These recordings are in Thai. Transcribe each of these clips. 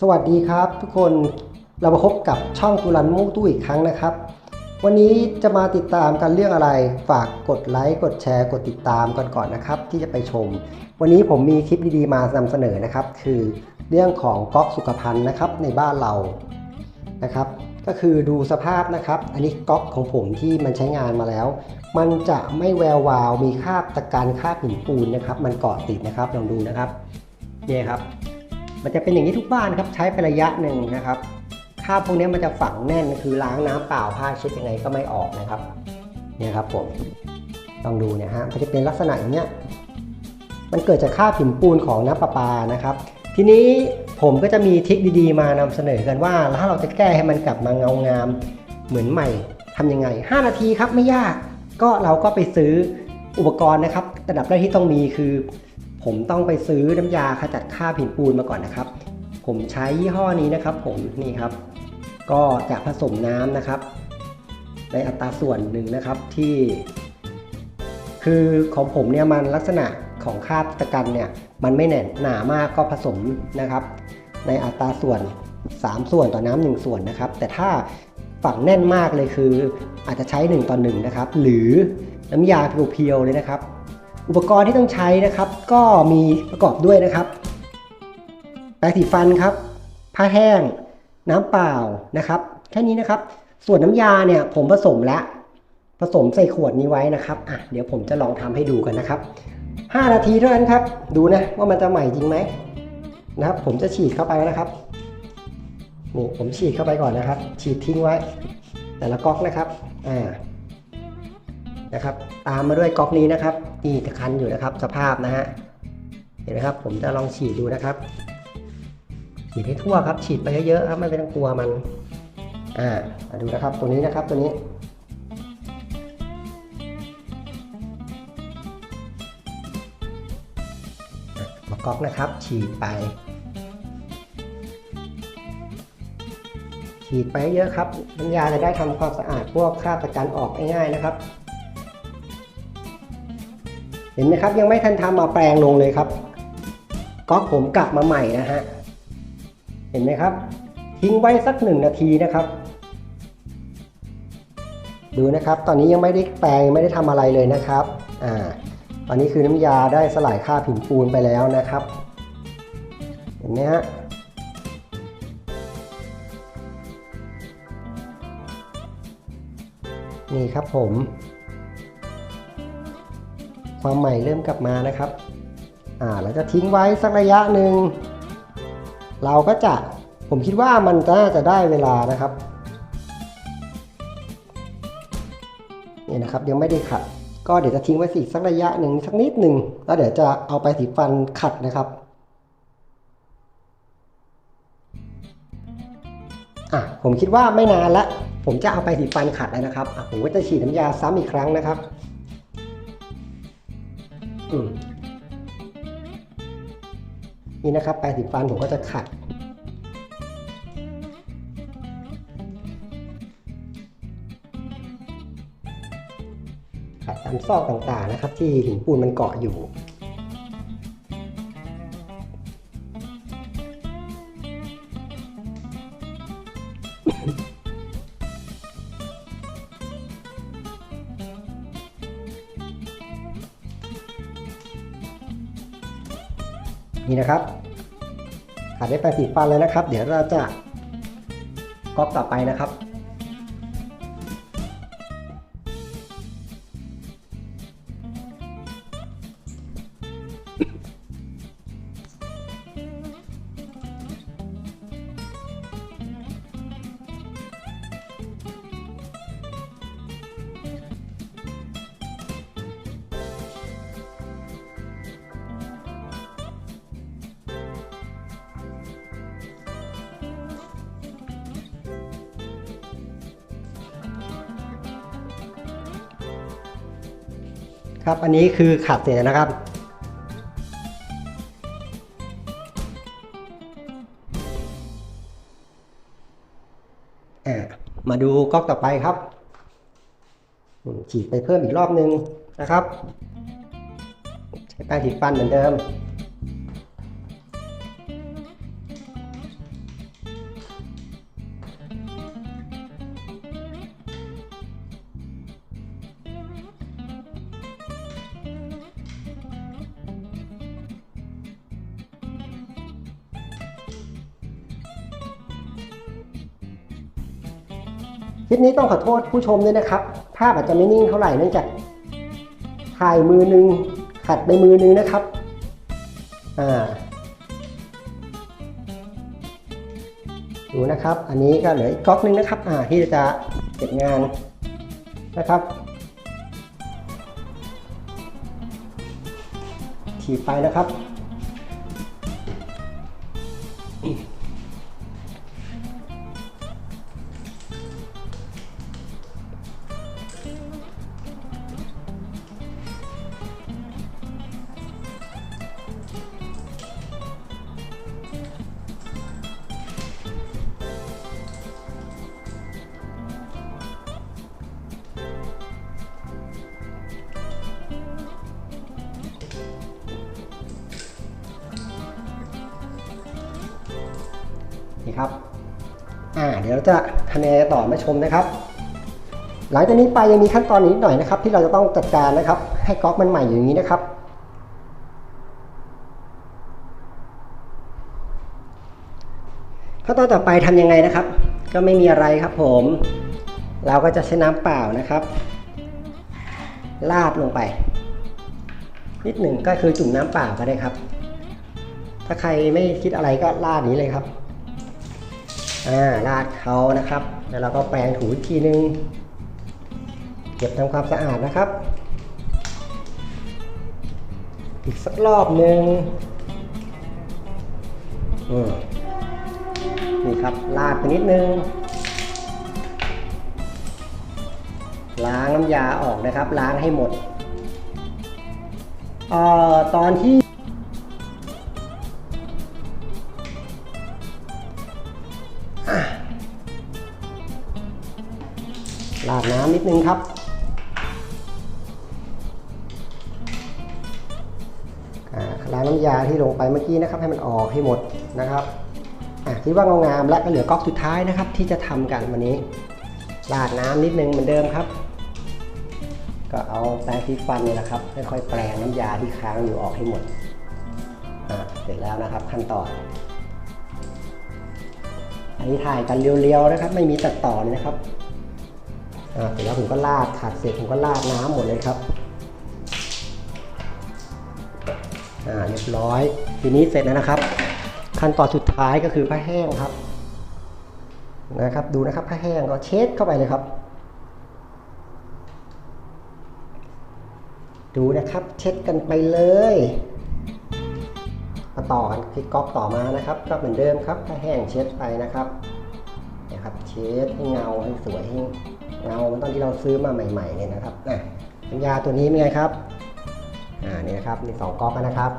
สวัสดีครับทุกคนเรามาพบกับช่องตุลันมู่ตู้อีกครั้งนะครับ วันนี้จะมาติดตามกันเรื่องอะไร ฝากกดไลค์กดแชร์ กดติดตามกันก่อนนะครับ ที่จะไปชม วันนี้ผมมีคลิปดีๆมานำเสนอนะครับ คือเรื่องของก๊อกสุขภัณฑ์นะครับในบ้านเรานะครับ ก็คือดูสภาพนะครับ อันนี้ก๊อกของผมที่มันใช้งานมาแล้ว มันจะไม่แวววาวมีคราบตะการคราบหินปูนนะครับ มันเกาะติดนะครับลองดูนะครับเนี่ยครับ มันจะเป็นอย่างนี้ทุกบ้านครับใช้ไประยะหนึ่งนะครับคราบพวกนี้มันจะฝังแน่นคือล้างน้ำเปล่าผ้าเช็ดยังไงก็ไม่ออกนะครับเนี่ยครับผมลองดูเนี่ยฮะมันจะเป็นลักษณะอย่างเนี้ยมันเกิดจากคราบหินปูนของน้ำประปานะครับ ทีนี้ผมก็จะมีทริคดีๆ มานำเสนอกันว่าถ้าเราจะแก้ให้มันกลับมาเงางามเหมือนใหม่ทำยังไง 5 นาทีครับไม่ยาก ก็เราก็ไปซื้ออุปกรณ์นะครับระดับแรกที่ต้องมีคือ ผมต้องไปซื้อน้ำยาขจัดคราบหินปูนมาก่อนนะครับ ผมใช้ยี่ห้อนี้นะครับ ผมนี่ครับ ก็จะผสมน้ำนะครับ ในอัตราส่วนหนึ่งนะครับที่ คือของผมเนี่ยมันลักษณะของคราบตะกันเนี่ยมันไม่แน่นหนามากก็ผสมนะครับ ในอัตราส่วน 3 ส่วนต่อน้ำหนึ่งส่วนนะครับ แต่ถ้าฝังแน่นมากเลยคืออาจจะใช้ 1 ต่อ1นะครับหรือน้ำยาเพียวๆเลยนะครับ อุปกรณ์ที่ต้องใช้นะครับ ก็มีประกอบด้วยนะครับแปรงสีฟันครับ ผ้าแห้ง น้ำเปล่านะครับ แค่นี้นะครับ ส่วนน้ำยาเนี่ยผมผสมแล้วผสมใส่ขวดนี้ไว้นะครับอะเดี๋ยวผมจะลองทำให้ดูกันนะครับ 5 นาทีเท่านั้นครับ ดูนะว่ามันจะใหม่จริงไหมนะครับ ผมจะฉีดเข้าไปนะครับนี่ผมฉีดเข้าไปก่อนนะครับ ฉีดทิ้งไว้ แต่ละก๊อกนะครับ อ่า นะครับ ตามมาด้วยก๊อกนี้นะครับนี่จะคันอยู่นะครับสภาพนะฮะเห็นไหมครับ ผมจะลองฉีดดูนะครับ ฉีดให้ทั่วครับ ฉีดไปเยอะๆครับไม่ต้องกลัวมันอ่ามาดูนะครับตัวนี้นะครับตัวนี้มาก๊อกนะครับ ฉีดไป ฉีดไปเยอะครับน้ำยาจะได้ทำความสะอาดพวกคราบตะกันออกง่ายๆนะครับ เห็นไหมครับยังไม่ทันทำมาแปลงลงเลยครับก๊อกผมกลับมาใหม่นะฮะเห็นไหมครับ ทิ้งไว้สักหนึ่งนาทีนะครับ ดูนะครับ ตอนนี้ยังไม่ได้แปลงไม่ได้ทำอะไรเลยนะครับอ่าตอนนี้คือน้ำยาได้สลายคราบหินปูนไปแล้วนะครับ เห็นไหมฮะนี่ครับผม ความใหม่เริ่มกลับมานะครับ อ่าเราจะทิ้งไว้สักระยะหนึ่ง เราก็จะ ผมคิดว่ามันน่าจะได้เวลานะครับ นี่นะครับยังไม่ได้ขัด ก็เดี๋ยวจะทิ้งไว้สิสักระยะหนึ่งสักนิดหนึ่ง แล้วเดี๋ยวจะเอาไปสีฟันขัดนะครับอะผมคิดว่าไม่นานละ ผมจะเอาไปสีฟันขัดแล้วนะครับอะผมก็จะฉีดน้ำยาซ้ำอีกครั้งนะครับ นี่นะครับแปรงสีฟันผมก็จะขัด ขัดตามซอกต่างๆนะครับ ที่หินปูนมันเกาะอยู่ นี่นะครับขาดได้แปรงสีฟันเลยนะครับ เดี๋ยวเราจะก๊อกต่อไปนะครับ ครับอันนี้คือขัดเสร็จนะครับอ่ามาดูก๊อกต่อไปครับฉีดไปเพิ่มอีกรอบนึงนะครับ ใช้แป้งสีฟันเหมือนเดิม คลิปนี้ต้องขอโทษผู้ชมด้วยนะครับ ภาพอาจจะไม่นิ่งเท่าไหร่เนื่องจากถ่ายมือหนึงขัดไปมือหนึงนะครับ อ่า ดูนะครับ อันนี้ก็เหลืออีกก๊อกหนึงนะครับ อ่า ที่จะเก็บงานนะครับ ถีบไปนะครับ ครับอ่าเดี๋ยวเราจะคะแนนต่อมาชมนะครับ หลังจากนี้ไปยังมีขั้นตอนนิดหน่อยนะครับ ที่เราจะต้องจัดการนะครับ ให้ก๊อกมันใหม่อยู่อย่างนี้นะครับขั้นตอนต่อไปทำยังไงนะครับ ก็ไม่มีอะไรครับผม เราก็จะใช้น้ำเปล่านะครับ ลาดลงไป นิดหนึ่งก็คือจุ่มน้ำเปล่าก็ได้ครับ ถ้าใครไม่คิดอะไรก็ลาดนี้เลยครับ อ่าราดเขานะครับ แล้วเราก็แปรงถูอีกทีนึง เก็บทำความสะอาดนะครับ อีกสักรอบหนึ่งนี่ครับลาดไปนิดนึง ล้างน้ำยาออกนะครับ ล้างให้หมดเอ่อตอนที่ นึงครับล้างน้ำยาที่ลงไปเมื่อกี้นะครับ ให้มันออกให้หมดนะครับคิดว่างางามและก็เหลือก๊อกสุดท้ายนะครับ ที่จะทำกันวันนี้ราดน้ำนิดนึงเหมือนเดิมครับ ก็เอาแปรงสีฟันเนี่ยนะครับค่อยๆแปรงน้ำยาที่ค้างอยู่ออกให้หมดเสร็จแล้วนะครับขั้นตอนอันนี้ถ่ายกันเรียวๆนะครับ ไม่มีตัดต่อนะครับ เสร็จแล้วผมก็ลาดขัดเสร็จผมก็ลาดน้ำหมดเลยครับอ่าเรียบร้อย ทีนี้เสร็จแล้วนะครับ ขั้นตอนสุดท้ายก็คือผ้าแห้งครับ นะครับ ดูนะครับผ้าแห้งก็เช็ดเข้าไปเลยครับ ดูนะครับ เช็ดกันไปเลยมาต่อกันคลิกก๊อกต่อมานะครับ ก็เหมือนเดิมครับผ้าแห้งเช็ดไปนะครับนะครับ เช็ดให้เงาให้สวยให้ เงาเหมันตอนที่เราซื้อมาใหม่ๆเนี่ยนะครับอะน้ำยาตัวนี้เป็นไงครับอ่านี่นะครับมีสองก๊อกนะครับ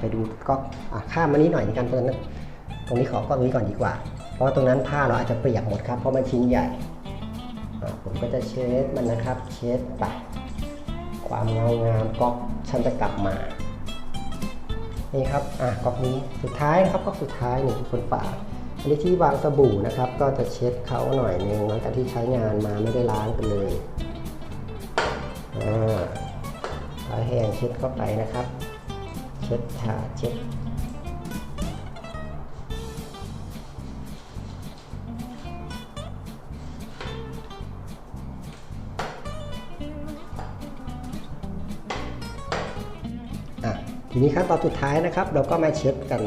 ไปดูก๊อกข้ามมานี้หน่อยในการเปิดนตรงนี้ขอก๊อกนี้ก่อนดีกว่า เพราะว่าตรงนั้นผ้าเราอาจจะเปียกหมดครับเพราะมันชิ้นใหญ่ผมก็จะเช็ดมันนะครับ เช็ดไปความเงางามก๊อกฉันจะกลับมานี่ครับอะก๊อกนี้สุดท้ายนะครับก๊อกสุดท้ายนี่คนฝา อันนี้ที่วางสบู่นะครับ ก็จะเช็ดเขาหน่อยนึงหลังจากที่ใช้งานมาไม่ได้ล้างกันเลยอ่าผ้แห้งเช็ดเข้าไปนะครับ เช็ดชาเช็ดทีนี้ขั้นตอนสุดท้ายนะครับ เราก็มาเช็ดกัน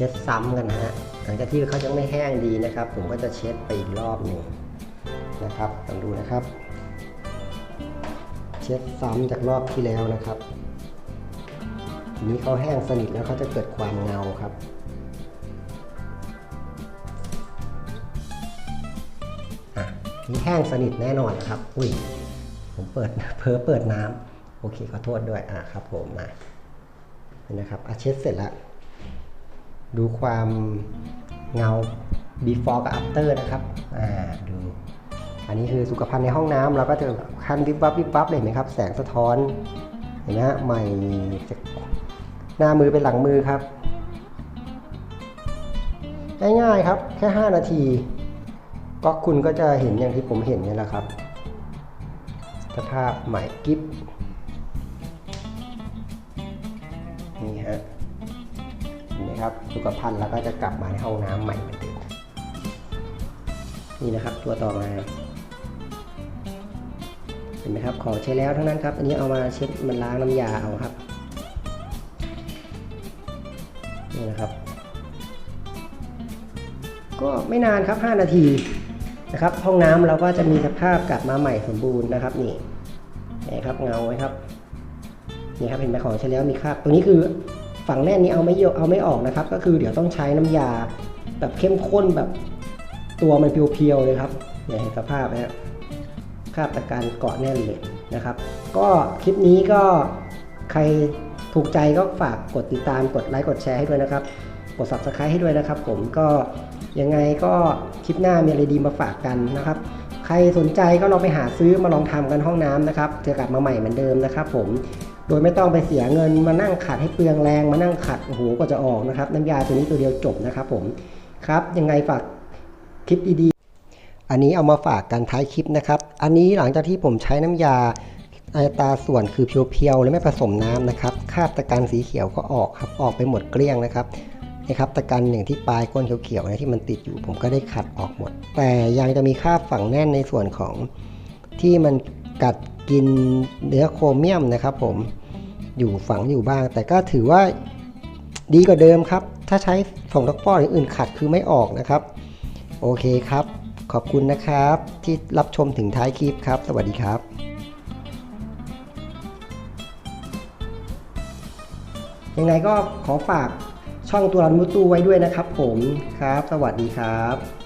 เช็ดซ้ำกันนะฮะหลังจากที่เขายังไม่แห้งดีนะครับ ผมก็จะเช็ดไปอีกรอบหนึ่งนะครับลองดูนะครับ เช็ดซ้ำจากรอบที่แล้วนะครับทีนี้เขาแห้งสนิทแล้วเขาจะเกิดความเงาครับอะนี่แห้งสนิทแน่นอนครับ อุ้ย ผมเปิดเพอเปิดน้ำโอเคขอโทษด้วย อะครับผมมานนะครับอะเช็ดเสร็จแล้ว ดูความเงา before กับ after นะครับ อ่า ดู อันนี้คือสุขภัณฑ์ในห้องน้ำเราก็จะคันวิบวับวิบวับเลยเห็นไหมครับ แสงสะท้อน เห็นไหมฮะ ใหม่จากหน้ามือเป็นหลังมือครับ ง่ายๆครับ แค่ 5 นาที ก็คุณก็จะเห็นอย่างที่ผมเห็นนี่แหละครับ สภาพใหม่กิฟนี่ฮะ นไหมครับสุขภัณฑ์แล้วก็จะกลับมาในห้องน้ำใหม่เหมือนเดิมนี่นะครับตัวต่อมาเห็นไหมครับของใช้แล้วทั้งนั้นครับ อันนี้เอามาเช็ดมันล้างน้ำยาเอาครับนี่นะครับ ก็ไม่นานครับ 5 นาทีนะครับ ห้องน้ำเราก็จะมีสภาพกลับมาใหม่สมบูรณ์นะครับนี่นี่ครับเงาไว้ครับนี่ครับเห็นไหมของใช้แล้วมีคราบตรงนี้คือ ฝั่งแน่นนี้เอาไม่เยอะเอาไม่ออกนะครับ ก็คือเดี๋ยวต้องใช้น้ำยาแบบเข้มข้นแบบตัวมันเพียวๆเลยครับเนี่ยเห็นสภาพนะฮะคราบตะการเกาะแน่นเลยนะครับ ก็คลิปนี้ก็ใครถูกใจก็ฝากกดติดตามกดไลค์กดแชร์ให้ด้วยนะครับ กด subscribe ให้ด้วยนะครับ ผมก็ยังไงก็คลิปหน้ามีอะไรดีมาฝากกันนะครับ ใครสนใจก็ลองไปหาซื้อมาลองทำกันห้องน้ำนะครับจะกลับมาใหม่เหมือนเดิมนะครับ ผม โดยไม่ต้องไปเสียเงินมานั่งขัดให้เปลืองแรงมานั่งขัดโอ้โหก็จะออกนะครับ น้ำยาตัวนี้ตัวเดียวจบนะครับผมครับยังไงฝากคลิปดีๆ อันนี้เอามาฝากกันท้ายคลิปนะครับ อันนี้หลังจากที่ผมใช้น้ำยาอัตราส่วนคือเพียวๆและไม่ผสมน้ำนะครับคราบตะกันสีเขียวก็ออกครับออกไปหมดเกลี้ยงนะครับนะครับตะกันอย่างที่ปลายก้นเขียวๆนะที่มันติดอยู่ผมก็ได้ขัดออกหมด แต่ยังจะมีคราบฝังแน่นในส่วนของที่มันกัด กินเนื้อโครเมียมนะครับผมอยู่ฝังอยู่บ้าง แต่ก็ถือว่าดีกว่าเดิมครับ ถ้าใช้ผงดักป้อนอื่นขัดคือไม่ออกนะครับ โอเคครับ ขอบคุณนะครับ ที่รับชมถึงท้ายคลิปครับ สวัสดีครับยังไงก็ขอฝากช่องตัวรันมุตูไว้ด้วยนะครับผมครับ สวัสดีครับ